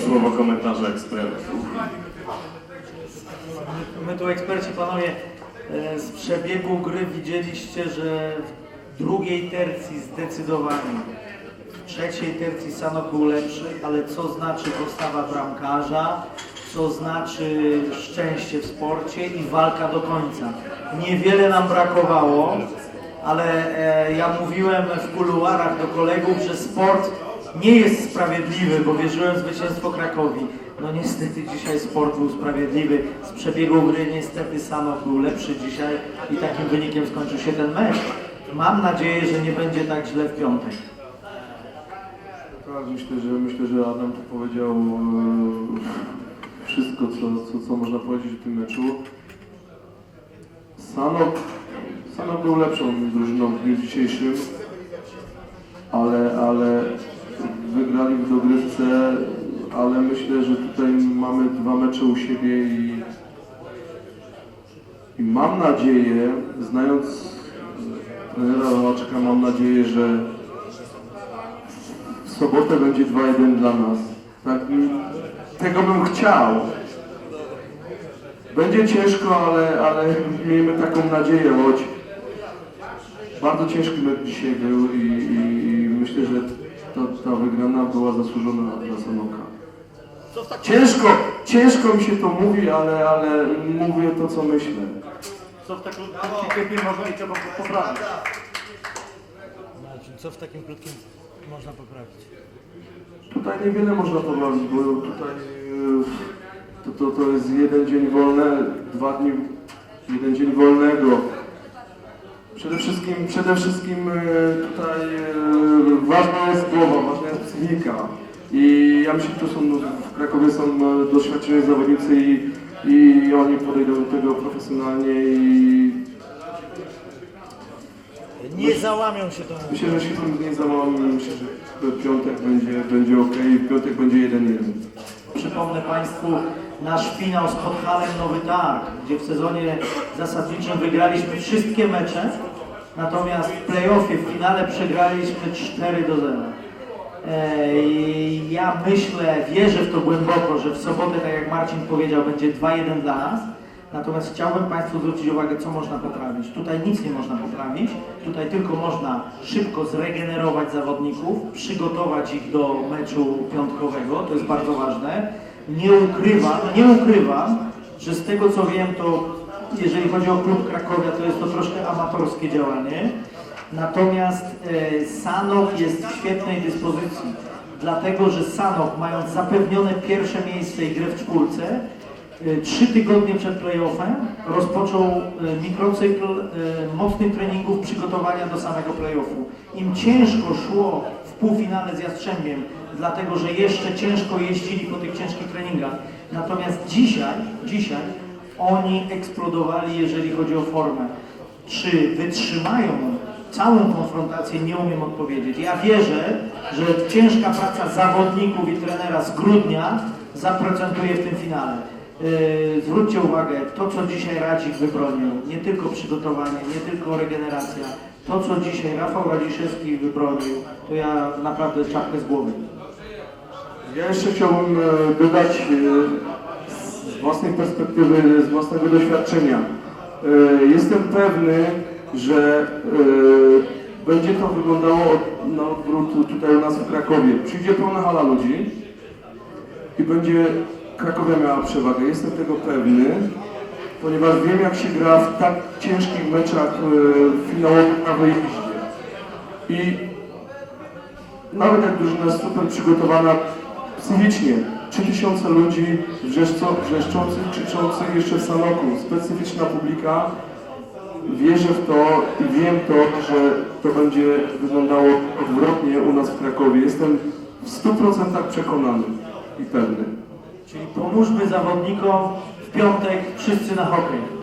słowo komentarza ekspertów. My tu eksperci panowie e, z przebiegu gry widzieliście, że w drugiej tercji zdecydowanie, w trzeciej tercji Sanok był lepszy, ale co znaczy postawa bramkarza, co znaczy szczęście w sporcie i walka do końca. Niewiele nam brakowało, ale e, ja mówiłem w kuluarach do kolegów, że sport nie jest sprawiedliwy, bo wierzyłem w zwycięstwo Krakowi. No niestety dzisiaj sport był sprawiedliwy. Z przebiegu gry niestety Sanok był lepszy dzisiaj i takim wynikiem skończył się ten mecz. Mam nadzieję, że nie będzie tak źle w piątek. Tak, myślę, że myślę, że Adam tu powiedział e, wszystko, co, co, co można powiedzieć o tym meczu. Sanok, Sanok był lepszą drużyną w dniu dzisiejszym, ale, ale wygrali w dogrywce, ale myślę, że tutaj mamy dwa mecze u siebie i, i mam nadzieję, znając trenera Rołaczka, mam nadzieję, że w sobotę będzie 2-1 dla nas. Tak, tego bym chciał. Będzie ciężko, ale, ale miejmy taką nadzieję, choć bardzo ciężki mecz dzisiaj był i, i, i myślę, że ta, ta wygrana była zasłużona dla Sanoka. Ciężko, ciężko mi się to mówi, ale, ale mówię to, co myślę. Co w takim krótkim można i trzeba poprawić? Co w takim krótkim można poprawić? Tutaj niewiele można poprawić, bo tutaj e, to, to, to jest jeden dzień wolny, dwa dni, jeden dzień wolnego. Przede wszystkim, przede wszystkim e, tutaj e, ważna jest głowa, ważna jest psychika. I ja myślę, że tu są, w Krakowie są e, doświadczeni zawodnicy i, i oni podejdą do tego profesjonalnie i Nie załamią się tą myślę, że się tym nie załamamy. Myślę, że w piątek będzie, będzie ok, w piątek będzie 1-1. Przypomnę Państwu nasz finał z Podhalem Nowy Targ, gdzie w sezonie zasadniczym wygraliśmy wszystkie mecze, natomiast w playoffie, w finale przegraliśmy 4 do 0. Eee, Ja myślę, wierzę w to głęboko, że w sobotę, tak jak Marcin powiedział, będzie 2-1 dla nas. Natomiast chciałbym Państwu zwrócić uwagę, co można poprawić. Tutaj nic nie można poprawić. Tutaj tylko można szybko zregenerować zawodników, przygotować ich do meczu piątkowego. To jest bardzo ważne. Nie ukrywam, nie ukrywam, że z tego co wiem, to jeżeli chodzi o klub Krakowia, to jest to troszkę amatorskie działanie. Natomiast e, Sanok jest w świetnej dyspozycji, dlatego że Sanok, mając zapewnione pierwsze miejsce i grę w czwórce, e, trzy tygodnie przed playoffem rozpoczął e, mikrocykl e, mocnych treningów przygotowania do samego playoffu. Im ciężko szło półfinale z Jastrzębiem, dlatego że jeszcze ciężko jeździli po tych ciężkich treningach. Natomiast dzisiaj, dzisiaj oni eksplodowali, jeżeli chodzi o formę. Czy wytrzymają całą konfrontację, nie umiem odpowiedzieć. Ja wierzę, że ciężka praca zawodników i trenera z grudnia zaprocentuje w tym finale. Yy, zwróćcie uwagę, to co dzisiaj Radzik wybronił, nie tylko przygotowanie, nie tylko regeneracja, to co dzisiaj Rafał Radziszewski wybronił, to ja naprawdę czapkę z głowy. Ja jeszcze chciałbym e, dodać e, z własnej perspektywy, z własnego doświadczenia. E, Jestem pewny, że będzie to wyglądało na odwrót tutaj u nas w Krakowie. Przyjdzie pełna hala ludzi i będzie Krakowia miała przewagę. Jestem tego pewny, ponieważ wiem jak się gra w tak ciężkich meczach e, finałowych na wyjeździe. I nawet jak drużyna jest super przygotowana psychicznie, 3000 ludzi wrzeszczą, wrzeszczących, krzyczących jeszcze w Sanoku, specyficzna publika, wierzę w to i wiem to, że to będzie wyglądało odwrotnie u nas w Krakowie. Jestem w 100% przekonany i pewny. Czyli pomóżmy zawodnikom w piątek wszyscy na hokej.